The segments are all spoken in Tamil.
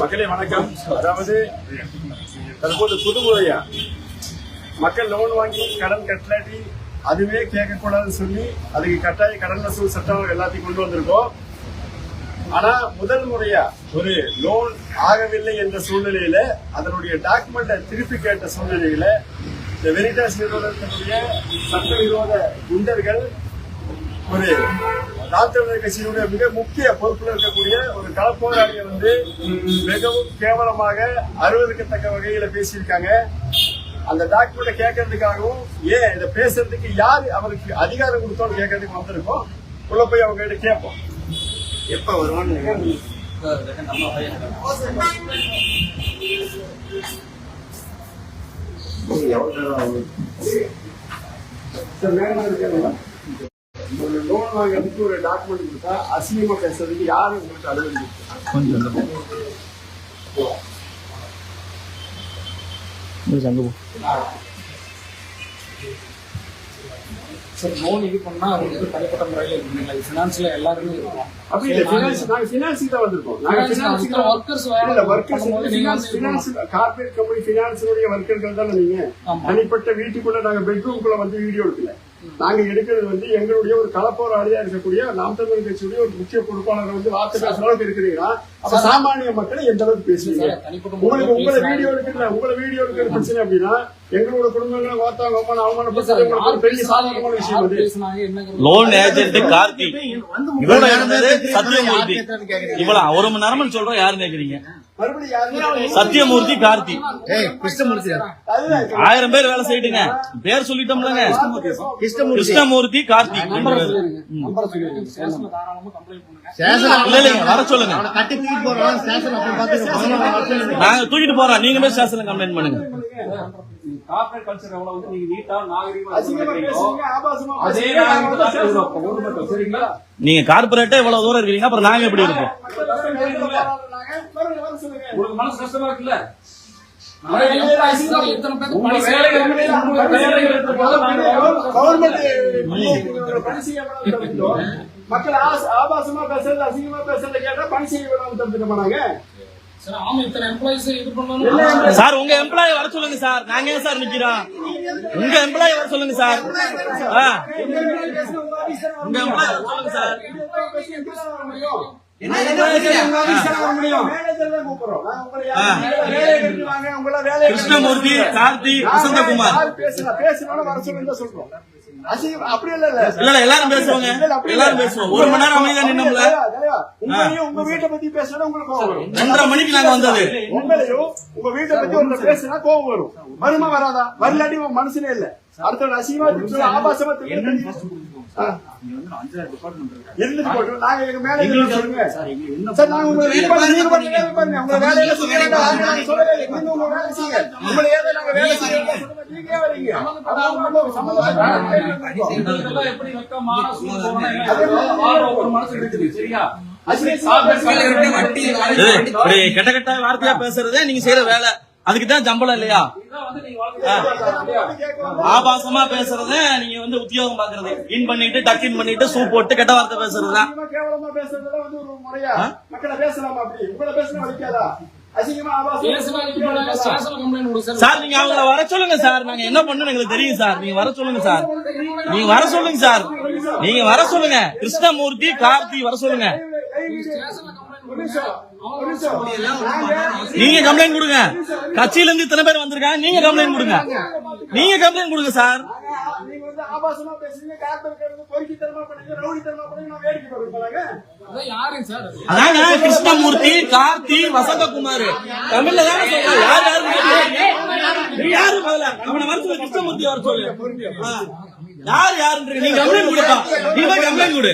மக்களே வணக்கம். அதாவது தற்போது புதுமுறையா? மக்கள் லோன் வாங்கி கடன் கட்டலாட்டி அதுவே கேட்கக்கூடாதுன்னு சொல்லி அதுக்கு கட்டாய கடன் வசூல் சட்டம் எல்லாத்தையும் கொண்டு வந்திருக்கோம். ஆனா முதல் முறையா ஒரு லோன் ஆகவில்லை என்ற சூழ்நிலையில அதனுடைய டாக்குமெண்ட்டை திருப்பி கேட்ட சூழ்நிலையில இந்த வெரிடாஸ் நிறுவனத்தினுடைய சட்டவிரோத குண்டர்கள் ஒரு நாம் கட்சியினுடைய மிக முக்கிய பொறுப்பில் இருக்கக்கூடிய ஒரு களப்போராளியை வந்து மிகவும் கேவலமாக அருவருக்கத்தக்க வகையில பேசியிருக்காங்க அந்த டாக்குமெண்ட்டை கேட்கறதுக்காகவும் ஏன் இதை பேசுறதுக்கு யார் அவருக்கு அதிகாரம் கொடுத்தோன்னு கேட்கறதுக்கு வந்திருக்கோம் உள்ள போய் அவங்க கிட்ட கேட்போம் எப்ப வருவான்னு நினைக்கிறீங்க? சார், மேடம் இருக்காங்களா? ஒரு லோன் வாங்குறதுக்கு ஒரு டாக்குமெண்ட் கொடுத்தா அசிங்கமா பேசுறதுக்கு யாரு உங்களுக்கு கொடுத்தா? சார் லோன் இது பண்ணா அது வந்து தனிப்பட்ட முறையில் இருக்குங்களா ஃபினான்ஸ்ல எல்லாருமே இருக்கும் அப்படி இல்ல, finance- நாங்க finance க்கு தான் வந்திருக்கோம். நாங்க Finance finance க்கு தான் workers வேற இல்ல, workers பண்ணும்போது வந்து நீங்க finance- வந்து finance- corporate company finance உடைய workers தானே நீங்க. ஆமா. தனிப்பட்ட வீட்டுக்குள்ள நாங்க பெட்ரூம் குள்ள வந்து வீடியோ எடுக்கல நாங்க எடுக்கிறது வந்து எங்களுடைய ஒரு கலப்போராளியா இருக்கக்கூடிய நாம் தமிழர் கட்சியுடைய ஒரு முக்கிய பொறுப்பாளர் வந்து வார்த்தை பேசுற அளவுக்கு இருக்கிறீங்களா? அப்ப சாமானிய மக்களை எந்த அளவுக்கு தனிப்பட்ட உங்களுக்கு உங்களை வீடியோ எடுக்கல உங்களை வீடியோ எடுக்கிற பிரச்சனை அப்படின்னா எங்களோட குடும்பங்களை வார்த்தாங்க யார் பெரிய சாதாரணமான விஷயம் யார் அது லோன் ஏஜென்ட் கார்த்தி? கூட இருந்தது சத்தியமூர்த்தி. இவ்வளவு ஒரு மணி நேரமா சொல்றோம் யாருன்னு கேக்குறீங்க? சத்தியமூர்த்தி கார்த்தி. ஆயிரம் பேர் வேலை செய்யிட்டுங்க. பேர் சொல்லிட்டோம்லங்க. கிருஷ்ணமூர்த்தி. கிருஷ்ணமூர்த்தி. கார்த்தி. வர சொல்லுங்க. நாங்க தூக்கிட்டு போறோம் நீங்க போய் ஸ்டேஷன்ல கம்ப்ளைண்ட் பண்ணுங்க. கார்பரேட் கல்ச்சர் எவ்வளவு வந்து நீங்க நீட்டா நாகரிகமா அதே. ஒரு மட்டும் சரிங்களா நீங்க இவ்வளவு தூரம் இருக்கீங்க அப்புறம் நாங்க எப்படி இருப்போம்? உங்களுக்கு மனசு கஷ்டமா இருக்குல்ல? மக்கள் ஆபாசமா பேசுறது அசிங்கமா பேசுறது கேட்டா பணி செய்ய விடாம தடுத்துக்க மாட்டாங்க சார், ஆமா, இத்தனை employees இது பண்ணணும். சார் உங்க எம்ப்ளாயி வர சொல்லுங்க சார். நாங்க ஏன் சார் நிக்கிறோம்? உங்க எம்ப்ளாயி வர சொல்லுங்க சார். ஆ, உங்க எம்ப்ளாயி வர சொல்லுங்க சார். கிருஷ்ணமூர்த்தி கார்த்தி வசந்தகுமார். அப்படி இல்ல இல்ல. இல்ல இல்ல எல்லாரும் பேசுவாங்க. எல்லாரும் பேசுவோம் ஒரு மணி நேரம் அமைதியா நின்னோம்ல? உங்க வீட்டை பத்தி பேசினா உங்களுக்கு கோவம் வரும். ஒன்றரை மணிக்கு நாங்க வந்தது. உங்களையும் உங்க வீட்டை பத்தி ஒருத்தர் பேசினா கோவம் வரும். வருமா வராதா? வரலாட்டி உங்க மனசுல இல்ல. அடுத்த அசிங்கமா திட்டுறது, ஆபாசமா போட்டோம் நாங்க எங்க மேல சொல்லுங்க. சார் நாங்க உங்களை வேலை பாருங்க உங்க வேலையில உங்க வேலை செய்யுங்க. உங்களை ஏதோ நாங்க வேலை செய்யறோம்? வரீங்க? கெட்ட கெட்ட வார்த்தையா பேசுறதே நீங்க செய்யற வேலை. அதுக்கு தான் சம்பளம் இல்லையா ஆபாசமா பேசுறத நீங்க வந்து உத்தியோகம் பாக்குறது இன் பண்ணிட்டு டக் இன் பண்ணிட்டு சூப் போட்டு கெட்ட வார்த்தை பேசுறதா அசிங்கமா கேவலமா பேசுறதெல்லாம் வந்து ஒரு முறையா? மக்களை பேசலாமா அப்படி? உங்களை பேசினா வலிக்காதா அசிங்கமா பேசுனா இது பண்ணாங்க, ஆபாசமா ஸ்டேஷன்ல complaint கொடுங்க சார். சார் நீங்க அவங்கள வர சொல்லுங்க சார். நாங்க என்ன பண்ணணும் எங்களுக்கு தெரியும் சார். நீங்க வர சொல்லுங்க சார். நீங்க வர சொல்லுங்க சார். நீங்க வர சொல்லுங்க. கிருஷ்ணமூர்த்தி கார்த்தி வர சொல்லுங்க. நீங்க கம்ப்ளைண்ட் கொடுங்க. கட்சியில இருந்து இத்தனை பேர் வந்திருக்காங்க. நீங்க கம்ப்ளைண்ட் கொடுங்க. நீங்க கம்ப்ளைண்ட் கொடுங்க சார். அதாங்க கிருஷ்ணமூர்த்தி கார்த்தி வசந்தகுமார். தமிழ்ல தானே சொல்றேன் யார் யாருன்னு யாரு? அவனை வர சொல்லு கிருஷ்ணமூர்த்தி அவர் சொல்லு. ஆ. யார் யாருன்றீங்க நீ கம்ப்ளைண்ட் கொடுப்பா. நீ போய் கம்ப்ளைண்ட் கொடு.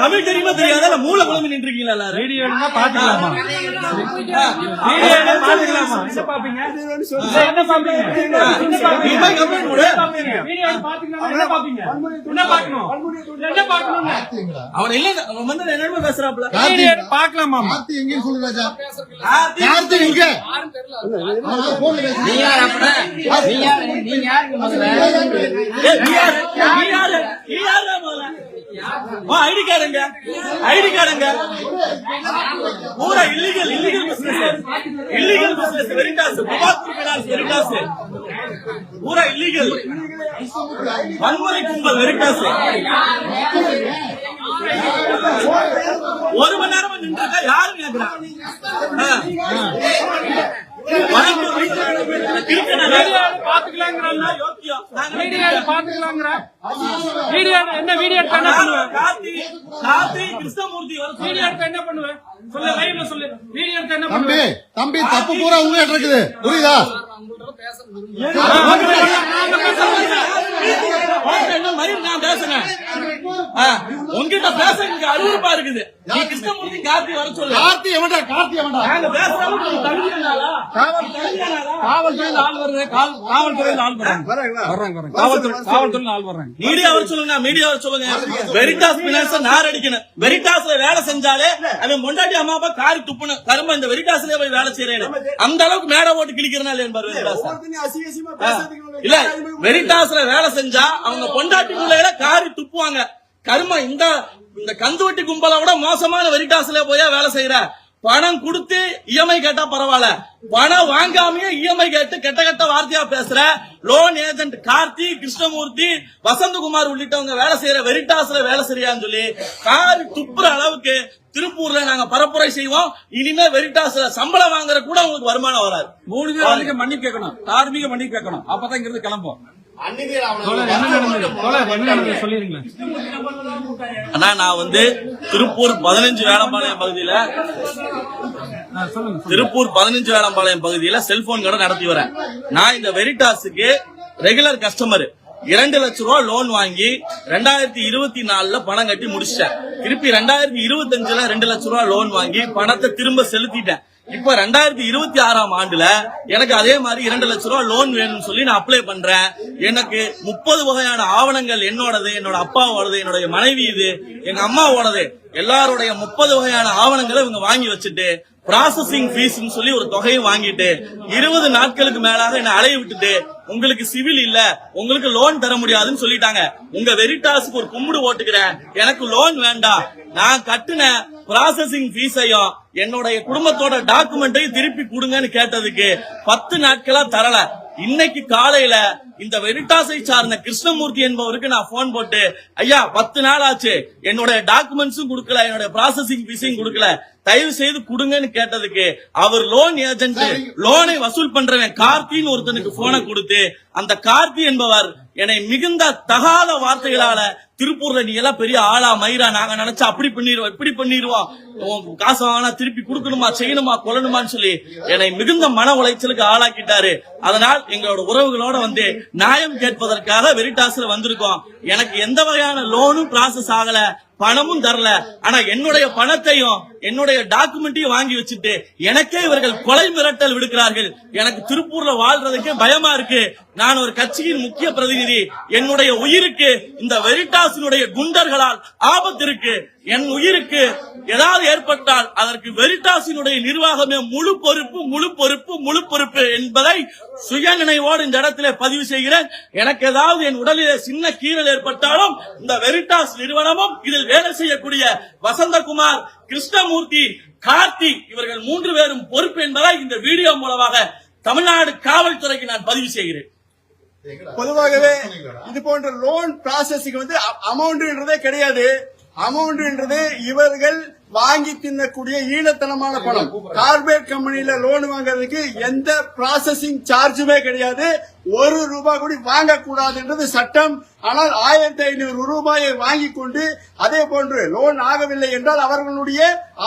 தமிழ் தெரியுமா தெரியாதா? இல்ல மூல குழம்பு நின்று இருக்கீங்களா எல்லாரும்? வீடியோ எடுத்தா பாத்துக்கலாமா? வீடியோ எடுத்தா பாத்துக்கலாமா? என்ன பாப்பீங்க? என்ன பாப்பீங்க நீ போய் கம்ப்ளைண்ட் கொடு. வீடியோ பாத்தீங்கன்னா என்ன பாப்பீங்க? என்ன பார்க்கணும் என்ன பார்க்கணும் அவன் இல்ல அவன் வந்து என்னமா பேசுறாப்ல பாக்கலாமா? சொல்லு ராஜா. கார்த்தி. எங்க? நீ யாரு நீ யாரு? நீ முதல்ல ஐடி கார்டுங்க. ஐடி கார்டுங்க. பூரா illegal illegal business illegal business Veritas முபாத்தூர் finance Veritas பூரா இல்லீகல் வன்முறை கும்பல் வெரிட்டாஸ் ஒரு மணி நேரமா நின்று யாரு கேக்குறா? என்ன வீடியோ எடுத்து என்ன பண்ணுவேன் கிருஷ்ணமூர்த்தி வீடியோ எடுத்து என்ன பண்ணுவேன் சொல்லு லைவ்ல சொல்லு வீடியோ எடுத்து என்ன தம்பி பண்ணுவேன் தம்பி தப்பு பூரா உங்ககிட்ட இருக்குது புரியுதா மயில் நான் பேசுறேன். பேச இங்க இருக்குது. நீ கிருஷ்ணமூர்த்தி கார்த்தி வர சொல்லு. கார்த்தி எவன்டா? கார்த்தி எவன்டா? நாங்க பேசுறோம் நீ தடுக்கிறனாலா? காவல்துறையில் ஆள் வருது காவல் காவல்துறையில் ஆள் வர்றாங்க. வராங்களா? வர்றாங்க. வர்றாங்க காவல்துறை காவல்துறையில் ஆள் வர்றாங்க. மீடியா வர சொல்லுங்க மீடியா வர சொல்லுங்க. வெரிட்டாஸ் பினான்ஸ் நார் அடிக்கணும். வெரிட்டாஸ்ல வேலை செஞ்சாலே அவன் பொண்டாட்டி அம்மா அப்பா காரி துப்பணும். கரும்ப இந்த வெரிட்டாஸ்லயே போய் வேலை செய்யறேன் அந்த அளவுக்கு மேடை ஓட்டு கிழிக்கிறனால என்பார் இல்ல வெரிட்டாஸ்ல வேலை செஞ்சா அவங்க பொண்டாட்டி பிள்ளைகள காரி துப்புவாங்க. கரும இந்த இந்த கந்துவட்டி கும்பலை விட மோசமான வெரிட்டாஸ்ல போயா வேலை செய்யற பணம் கொடுத்து இஎம்ஐ கேட்டா பரவாயில்ல. பணம் வாங்காமயே இஎம்ஐ கேட்டு கெட்ட கெட்ட வார்த்தையா பேசுற லோன் ஏஜென்ட் கார்த்தி கிருஷ்ணமூர்த்தி வசந்தகுமார் உள்ளிட்டவங்க வேலை செய்யற வெரிட்டாஸ்ல வேலை செய்யான்னு சொல்லி காரி துப்புற அளவுக்கு திருப்பூர்ல நாங்க பரப்புரை செய்வோம். இனிமே வெரிட்டாஸ்ல சம்பளம் வாங்குற கூட உங்களுக்கு வருமானம் வராது. மூணு பேர் மன்னிப்பு கேட்கணும். தார்மீக மன்னிப்பு கேட்கணும். அப்பதான் இங்கிருந்து கிளம்பும் தோழர், என்ன நடந்தது? தோழர், என்ன நடந்தது? சொல்லிருங்களேன் ஆனா நான் வந்து திருப்பூர் பதினஞ்சு வேளம்பாளையம் பகுதியில. திருப்பூர் பதினஞ்சு வேளம்பாளையம் பகுதியில செல்போன் கடை நடத்தி வரேன். நான் இந்த வெரிட்டாஸுக்கு ரெகுலர் கஸ்டமர் இரண்டு லட்சம் ரூபாய் லோன் வாங்கி ரெண்டாயிரத்தி இருபத்தி நாலுல பணம் கட்டி முடிச்சிட்டேன். திருப்பி ரெண்டாயிரத்தி இருபத்தி அஞ்சுல ரெண்டு லட்சம் ரூபாய் லோன் வாங்கி பணத்தை திரும்ப செலுத்திட்டேன். இப்ப ரெண்டாயிரத்தி இருபத்தி ஆறாம் ஆண்டுல எனக்கு அதே மாதிரி இரண்டு லட்சம் ரூபாய் லோன் வேணும்னு சொல்லி நான் அப்ளை பண்றேன். எனக்கு முப்பது வகையான ஆவணங்கள் என்னோடது என்னோட அப்பாவோடது என்னுடைய மனைவி இது எங்க அம்மாவோடது. எல்லாருடைய முப்பது வகையான ஆவணங்களை இவங்க வாங்கி வச்சுட்டு ப்ராசஸிங் ஃபீஸ் சொல்லி ஒரு தொகையை வாங்கிட்டு இருபது நாட்களுக்கு மேலாக என்ன அலைய விட்டுட்டு உங்களுக்கு சிவில் இல்ல உங்களுக்கு லோன் தர முடியாதுன்னு சொல்லிட்டாங்க. உங்க வெரிட்டாஸுக்கு ஒரு கும்பிடு ஓட்டுக்கிறேன். எனக்கு லோன் வேண்டாம். நான் கட்டுன ப்ராசஸிங் ஃபீஸையும் என்னுடைய குடும்பத்தோட டாக்குமெண்ட்டையும் திருப்பி கொடுங்கன்னு கேட்டதுக்கு பத்து நாட்களா தரல. இன்னைக்கு காலையில இந்த வெரிட்டாசை சார்ந்த கிருஷ்ணமூர்த்தி என்பவருக்கு நான் போன் போட்டு ஐயா பத்து நாள் ஆச்சு. என்னுடைய டாக்குமெண்ட்ஸும் கொடுக்கல என்னுடைய ப்ராசஸிங் ஃபீஸையும் கொடுக்கல. தயவு செய்து கொடுங்கன்னு கேட்டதுக்கு அவர் லோன் ஏஜென்ட் லோனை வசூல் பண்றவன் கார்த்தின்னு ஒருத்தனுக்கு போனை கொடுத்து அந்த கார்த்தி என்பவர் என்னை மிகுந்த தகாத வார்த்தைகளால திருப்பூர்ல நீ எல்லாம் பெரிய ஆளா மயிரா நாங்க நினைச்சா அப்படி பண்ணிடுவோம் இப்படி பண்ணிடுவோம் உன் காசு வாங்கினா திருப்பி கொடுக்கணுமா செய்யணுமா கொல்லணுமான்னு சொல்லி என்னை மிகுந்த மன உளைச்சலுக்கு ஆளாக்கிட்டாரு. அதனால் எங்களோட உறவுகளோட வந்து நியாயம் கேட்பதற்காக வெரிட்டாஸ்ல வந்திருக்கோம். எனக்கு எந்த வகையான லோனும் ப்ராசஸ் ஆகல. பணமும் தரல. ஆனா என்னுடைய பணத்தையும் என்னுடைய டாக்குமெண்ட்டையும் வாங்கி வச்சுட்டு எனக்கே இவர்கள் கொலை மிரட்டல் விடுக்கிறார்கள். எனக்கு திருப்பூர்ல வாழ்றதுக்கே பயமா இருக்கு. நான் ஒரு கட்சியின் முக்கிய பிரதிநிதி. என்னுடைய உயிருக்கு இந்த வெரிட்டாசினுடைய குண்டர்களால் ஆபத்து இருக்கு. என் உயிருக்கு ஏதாவது ஏற்பட்டால் அதற்கு வெரிட்டாசினுடைய நிர்வாகமே முழு பொறுப்பு முழு பொறுப்பு முழு பொறுப்பு என்பதை சுய நினைவோடு இந்த இடத்திலே பதிவு செய்கிறேன். எனக்கு ஏதாவது என் உடலிலே சின்ன கீறல் ஏற்பட்டாலும் இந்த வெரிட்டாஸ் நிறுவனமும் இதில் வேலை செய்யக்கூடிய வசந்தகுமார் கிருஷ்ணமூர்த்தி கார்த்தி இவர்கள் மூன்று பேரும் பொறுப்பு என்பதை இந்த வீடியோ மூலமாக தமிழ்நாடு காவல்துறைக்கு நான் பதிவு செய்கிறேன். பொதுவாகவே இது போன்ற லோன் ப்ராசஸிங் வந்து அமௌண்ட்ன்றதே கிடையாது. அமௌண்ட்ன்றது இவர்கள் வாங்கி தின்னக்கூடிய ஈழத்தனமான பணம். கார்பரேட் கம்பெனில லோன் வாங்குறதுக்கு எந்த ப்ராசஸிங் சார்ஜுமே கிடையாது. ஒரு ரூபாய் கூட வாங்கக்கூடாதுன்றது சட்டம். ஆனால் ஆயிரத்தி ஐநூறு ரூபாயை வாங்கி கொண்டு அதே போன்று லோன் ஆகவில்லை என்றால் அவர்களுடைய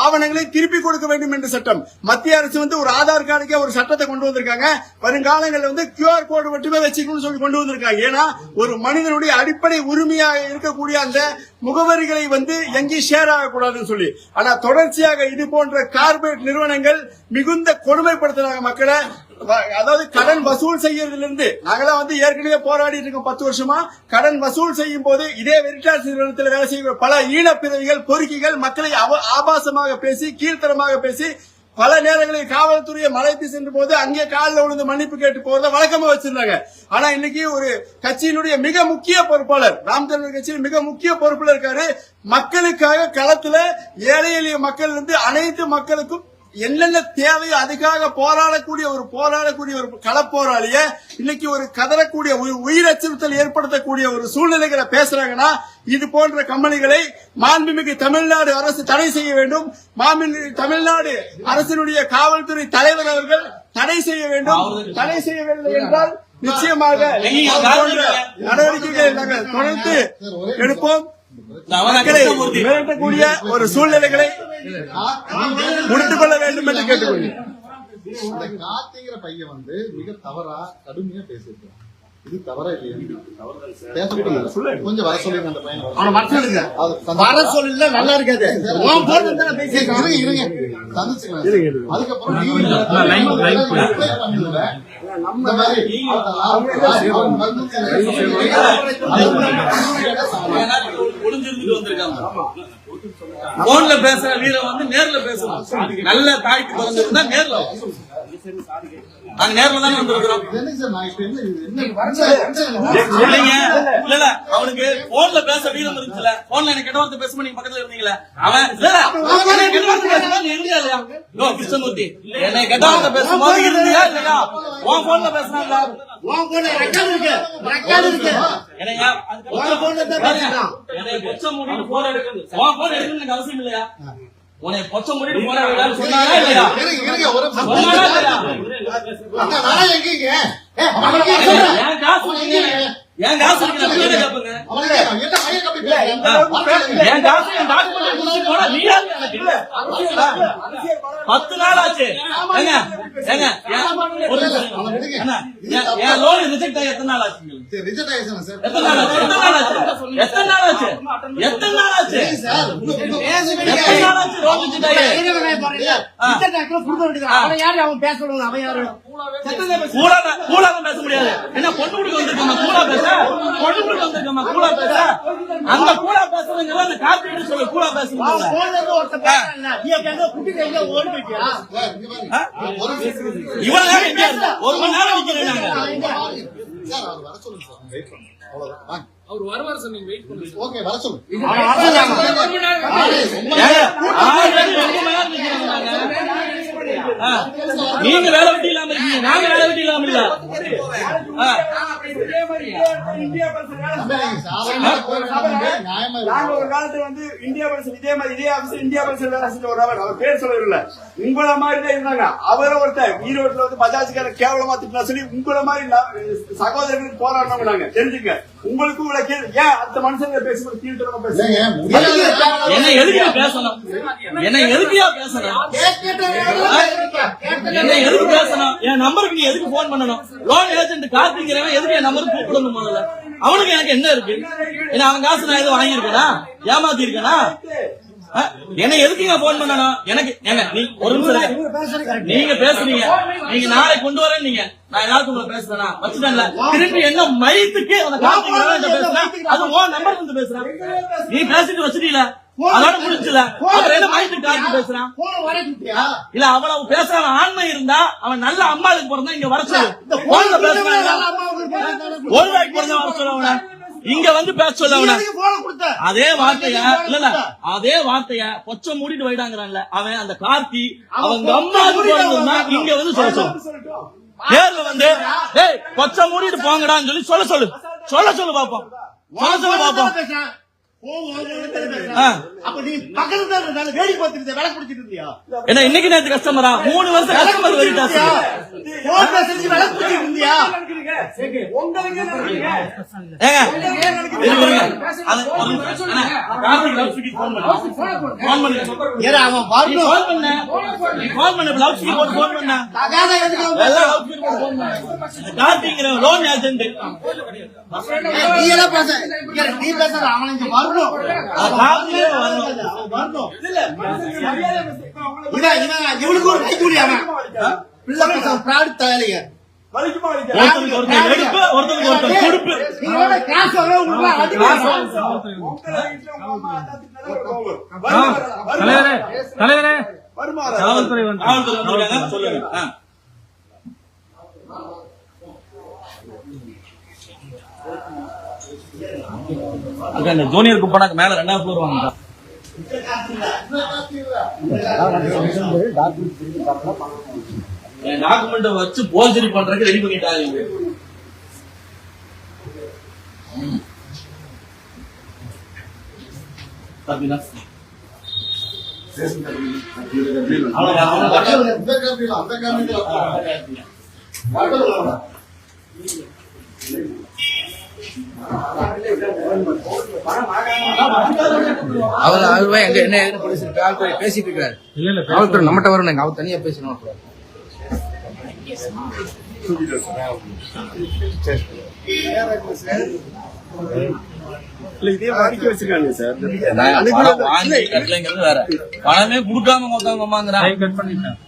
ஆவணங்களை திருப்பி கொடுக்க வேண்டும் என்று சட்டம். மத்திய அரசு வந்து ஒரு ஆதார் கார்டுக்கே ஒரு சட்டத்தை கொண்டு வந்திருக்காங்க. வருங்காலங்களில் வந்து கியூஆர் கோடு மட்டுமே வச்சுக்கணும்னு சொல்லி கொண்டு வந்திருக்காங்க. ஏன்னா ஒரு மனிதனுடைய அடிப்படை உரிமையாக இருக்கக்கூடிய அந்த முகவரிகளை வந்து எங்கேயும் ஷேர் ஆகக்கூடாதுன்னு சொல்லி. ஆனா தொடர்ச்சியாக இது போன்ற கார்பரேட் நிறுவனங்கள் மிகுந்த கொடுமைப்படுத்துறாங்க மக்களை. அதாவது கடன் வசூல் செய்யறதிலிருந்து நாங்களாம் வந்து ஏற்கனவே போராடிட்டு இருக்கோம் பத்து வருஷமா. கடன் வசூல் செய்யும் போது இதே வெரிட்டாஸ் நிறுவனத்தில் வேலை செய்யும் பல ஈழப்பிறவிகள் பொறுக்கிகள் மக்களை அவ- ஆபாசமாக பேசி கீழ்த்தரமாக பேசி பல நேரங்களில் காவல்துறையை மலைத்து சென்ற போது அங்கே காலில் விழுந்து மன்னிப்பு கேட்டு போறத வழக்கமா வச்சிருந்தாங்க. ஆனா இன்னைக்கு ஒரு கட்சியினுடைய மிக முக்கிய பொறுப்பாளர் ராம் கட்சியில் மிக முக்கிய பொறுப்புல இருக்காரு. மக்களுக்காக களத்துல ஏழை எளிய மக்கள் இருந்து அனைத்து மக்களுக்கும் என்னென்ன தேவையோ அதுக்காக போராடக்கூடிய ஒரு போராடக்கூடிய ஒரு களப்போராளிய இன்னைக்கு ஒரு கதறக்கூடிய உயி- உயிர் அச்சுறுத்தல் ஏற்படுத்தக்கூடிய ஒரு சூழ்நிலைகளை பேசுறாங்கன்னா இது போன்ற கம்பெனிகளை மாண்புமிகு தமிழ்நாடு அரசு தடை செய்ய வேண்டும். தமிழ்நாடு அரசினுடைய காவல்துறை தலைவர் அவர்கள் தடை செய்ய வேண்டும். தடை செய்யவில்லை என்றால் நிச்சயமாக நடவடிக்கைகளை நாங்கள் தொடர்ந்து எடுப்போம். மிரட்டக்கூடிய ஒரு சூழ்நிலைகளை முடித்துக் கொள்ள வேண்டும் என்று கேட்டுக்கொள்கிறேன். அந்த கார்த்திங்கிற பையன் வந்து மிக தவறா கடுமையா பேசியிருக்கான். இது தவறா இல்லையா? பேசக்கூடாது கொஞ்சம் வர சொல்லுங்க அந்த பையனை. அவனை வர சொல்லுங்க அது வர சொல்லல நல்லா இருக்காது. உன் phone வந்து நான் பேசியிருக்கேன். இருங்க இருங்க. சந்திச்சுக்கலாம் அதுக்கப்புறம் நீங்க reply பண்ணுங்க. இந்த மாதிரி அவன் வந்து ஒளிஞ்சிருந்துட்டு வந்திருக்காங்க போன்ல பேசுற வீரன் வந்து நேர்ல பேசணும் நல்ல தாய்க்கு பிறந்திருந்தா நேர்ல. நாங்க நேர்ல தானே வந்திருக்கிறோம். என்னங்க சார் நான் இப்ப என்ன இது என்ன இல்லைங்க இல்ல இல்ல. அவனுக்கு போன்ல பேச வீரம் இருந்துச்சுல. போன்ல எனக்கு கெட்ட வார்த்தை பேசும்போது நீங்க பக்கத்துல இருந்தீங்களே. அவன் இல்ல இல்ல, என்னை கெட்ட வார்த்தை பேசும்போது நீ இருந்தியா இல்லையா? யோ கிருஷ்ணமூர்த்தி. என்னை கெட்ட வார்த்தை பேசும்போது இருந்தியா இல்லையா? உன் போன்ல பேசினான்ல உன் phone ல record இருக்கு. என்னையா? உன் தான் மூடிட்டு உன் போன் எடுக்கணும்னு எனக்கு அவசியம் இல்லையா? உன்னை பொச்ச மூடிட்டு போற விடான்னு சொன்னானா இல்லையா இருங்க இருங்க ஒரு சொன்னானா இல்லையா அண்ணா, நான் எங்கீங்க? ஏ, அவன் எங்க? என் காசு பத்து நாள் ஆச்சு. ஏங்க ஏங்க என் என் லோன் ரிஜெக்ட் ஆகி எத்தனை நாள் ஆச்சு. எத்தனை நாள் ஆச்சு? எத்தனை நாள் ஆச்சு? எத்தனை நாள் ஆச்சு? எத்தனை நாள் ஆச்சு? லோன் ரிஜெக்ட் ஆகி? பேச சொல்லுங்க. அவன் யாரு? கூலா கூலா பேச முடியாது என்ன பொண்ணு குடிக்க வந்திருக்கமா கூலா பேச பொண்ணு குடிக்க வந்திருக்கமா கூலா பேச அந்த கூலா பேசுறதுங்க அந்த காப்பீடு சொல்லு கூலா பேசுறீங்க இவ்வளவு நேரம் எங்க இருந்த? ஒரு மணி நேரம் நிக்கிறேன் நாங்க சார், அவர் வர சொல்லுங்க சார். வெயிட் பண்ணுங்க. அவ்வளவுதான். வாங்க. அவர் வருவார் சார் நீங்க வெயிட் பண்ணுங்க ஓகே, வர சொல்லுங்க. நீங்க வேலை வெட்டி இல்லாம இருக்கீங்க. நாங்க வேலை வெட்டி இல்லாம இல்ல. ஆ, இந்தியா நாங்க ஒரு காலத்துல வந்து இந்தியா பரிசு இதே மாதிரி இதே ஆபீஸ் இந்தியா பரிசு வேலை செஞ்ச ஒரு அவர் அவர் பேர் சொல்லல உங்கள மாதிரி தான் இருந்தாங்க அவரை ஒருத்தர் ஈரோட்ல வந்து பஜாஜ்கார கேவலமா திட்டினா சொல்லி உங்கள மாதிரி நா- சகோதரர்களுக்கு போராடினவங்க நாங்க தெரிஞ்சுங்க உங்களுக்கும் இவ்வளவு கேள்வி ஏன் அந்த மனுஷங்க பேசும்போது கீழ்த்தரமா இல்லைங்க, பேசுறீங்க என்ன எதுக்கியா பேசணும்? என்ன எதுக்கியா பேசணும் என்ன எதுக்கு பேசணும் என் நம்பருக்கு நீ எதுக்கு போன் பண்ணணும்? லோன் ஏஜென்ட் கார்த்திங்கிறவன் எதுக்கு என் நம்பருக்கு கூப்பிடணும் முதல்ல. அவனுக்கு எனக்கு என்ன இருக்கு? என்ன அவன் காசு நான் எதுவும் வாங்கியிருக்கேனா? ஏமாத்தி இருக்கேனா என்ன எதுக்குங்க போன் பண்ணணும்? எனக்கு ஏங்க நீ ஒரு நிமிஷம். நீங்க பேசுறீங்க. நீங்க நாளை கொண்டு வரேன் நீங்க நான் ஏதாவது உங்களை பேசுறேனா? வச்சுட்டேன்ல. திருப்பி என்ன மயத்துக்கு அந்த பேசுறேன். அது உன் நம்பர் வந்து பேசுறேன். நீ பேசிட்டு வச்சுட்டீல. அதோட கார்த்தி பேசுறான்? இல்ல அவ்வளவு பேசுறான் ஆண்மை இருந்தா அவன் நல்ல அம்மாளுக்கு பிறந்தா இங்க வர சொல்லு. போன்ல பேசுறாங்க ஒரு வாய்க்கு பிறந்தா வர சொல்ல அவன. இங்க வந்து பேச சொல்ல அவன. அதே வார்த்தைய இல்ல இல்ல. அதே வார்த்தைய பொச்ச மூடிட்டு போயிட்டாங்கிறான்ல அவன் அந்த கார்த்தி அவங்க அம்மாவுக்கு பிறந்தா இங்க வந்து சொல்ல சொல்லு. நேர்ல வந்து டேய் பொச்ச மூடிட்டு போங்கடான்னு சொல்லி சொல்ல சொல்லு. சொல்ல சொல்லு பாப்போம். சொல்ல சொல்லு பாப்போம். என்ன இன்னைக்கு நேத்து கஸ்டமரா? மூணு வருஷம் கஸ்டமர் பண்ணு. கார்த்திங்கிற லோன் ஏஜென்ட் நீ பேசுற அவன் இங்க வரணும். கார்த்திகே வரணும். அவன் வரணும். இவன் இவன் இவனுக்கு ஒரு கைக்கூலி அவன். பிள்ளை பசங்க பிராடு அடிக்க தலைவரே காவல்துறை வந்து. சொல்லுங்க. அக்கா, இந்த ஜூனியர் குப்பனாக்கு மேல ரெண்டாவது ஃப்ளோர் வாங்க டாக்குமெண்ட் வச்சு போர்ஜரி பண்றதுக்கு ரெடி பண்ணிட்டாங்க கேள்வியில அந்த அவர் அவர் எங்க என்ன ஏதுன்னு போலீஸ் காவல்துறை பேசிட்டு இருக்காரு. இல்ல இல்ல காவல்துறை நம்மகிட்ட வரணும் அவர் தனியா பேசணும் பணம் கொடுக்காம மொத்தம் கட் பண்ணிட்டேன்.